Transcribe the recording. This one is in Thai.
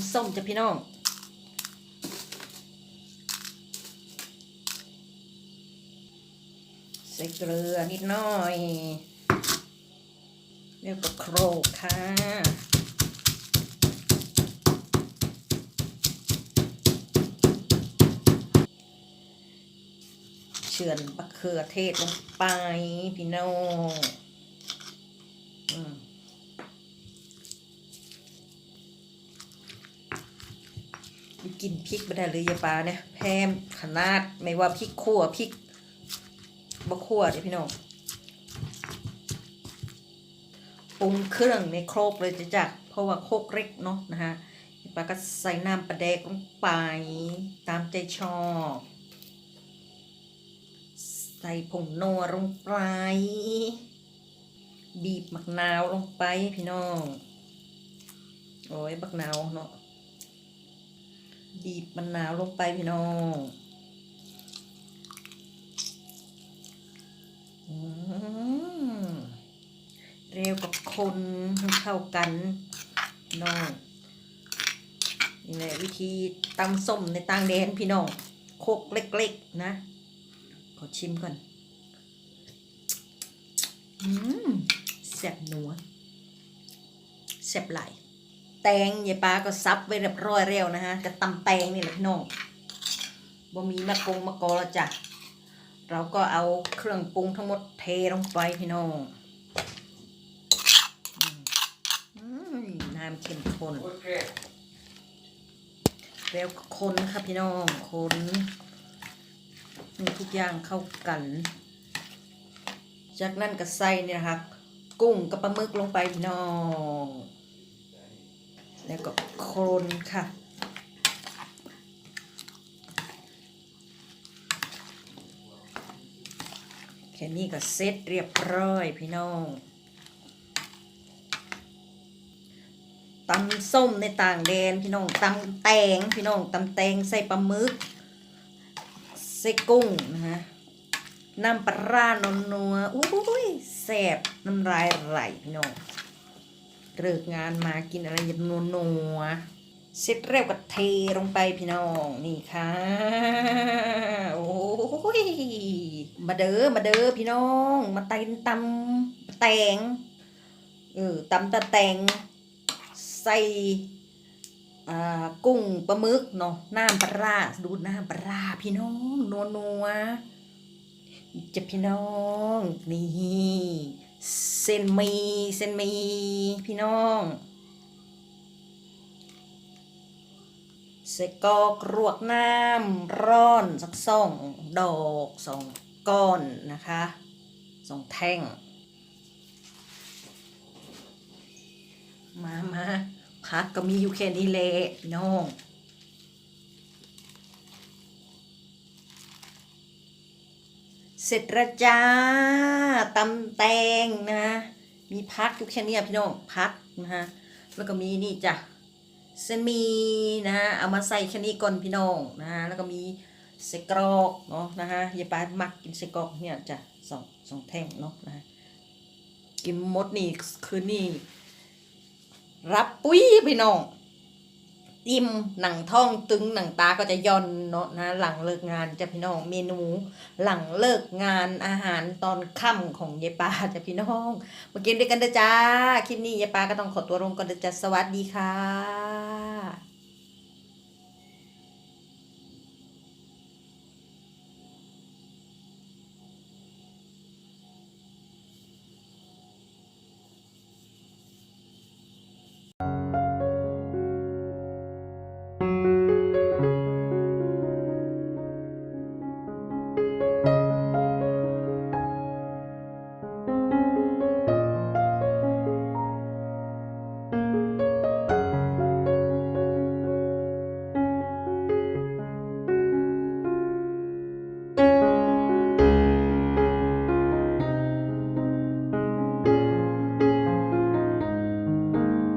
ำส้มจ้ะพี่น้องใส่เกลือนิดหน่อยแล้วก็โครกค่ะเฉือนมะเขือเทศลงไป พี่น้อง กินพริกไม่ได้เลยยาปลาเนี่ยแพมขนาดไม่ว่าพริกขั่วพริกบะขั่วเดี๋ยวพี่น้องปรุงเครื่องในโครกเลยจะจักเพราะว่าโครกเล็กเนาะนะฮะยาปลาก็ใส่น้ำปลาแดกลงไปตามใจชอบใส่ผงนัวลงไป บีบมะนาวลงไปพี่น้อง โอ้ยมะนาวเนาะ บีบมะนาวลงไปพี่น้องอืมเร็วกับคนให้เข้ากันน้องนี่แหละวิธีตำส้มในต่างแดนพี่น้องโคกเล็กๆนะ ขอชิมก่อน อืมแซ่บนัวแซ่บไหล แตงยายปลาก็ซับไว้เรียบร้อยแล้วนะฮะกระตำแตงนี่แหละพี่น้องบ่มีมะกงมะกอแล้วจ้ะเราก็เอาเครื่องปรุงทั้งหมดเทลงไปพี่น้องอน้ำเข้มข้นแล้วคนค่ะพี่น้องคนทุกอย่างเข้ากัน จากนั้นก็ใส่เนี่ยนะคะกุ้งกับปลาหมึกลงไปพี่น้อง แล้วก็โคนค่ะ แค่นี้ก็เสร็จเรียบร้อยพี่น้องตำส้มในต่างแดนพี่น้องตำแตงพี่น้องตำแตงใส่ปลาหมึกใส่กุ้งนะฮะน้ำปลาร้านวนัวอุ้ยแซ่บน้ำลายไหลพี่น้อง เลิกงานมากินอะไรยำนัวนัวเสร็จเร็วก็เทลงไปพี่น้องนี่ค่ะโอ้ยมาเด้อมาเด้อพี่น้อง มาไตนตำแตงเออตำตะแตงใส่อ่ากุ้งปลาหมึกเนาะน้ำปลาดูน้ำปลาพี่น้องนัวนัวๆจะพี่น้องนี่ เส้นมีเส้นมีพี่น้องใส่กอกรวกน้ำร้อนสักสองดอกสองก้อนนะคะสองแท่ง มามาพักก็มีอยู่แค่นี้แหละพี่น้อง เสร็จล้วจ้าตำแตงนะ มีพักอยู่แค่เนี้ยพี่น้องพักนะฮะแล้วก็มีนี่จ้ะเส้นมีนะฮะเอามาใส่แค่นี้ก่อนพี่น้องนะฮะแล้วก็มีไส้กรอกเนาะนะฮะยายปามักกินไส้กรอกเนี่ยจ้ะสองสองแท่งเนาะนะฮะกินมดนี่คืนนี่รับปุ้ยพี่น้อง อิ่มหนังท้องตึงหนังตาก็จะย่อนเนาะนะหลังเลิกงานจะพี่น้องเมนู หลังเลิกงานอาหารตอนค่ำของยายปาจะพี่น้องมากินด้วยกันเด้อจ้าคลิปนี้ยายปาก็ต้องขอตัวลงก่อนเด้อจ้าสวัสดีค่ะ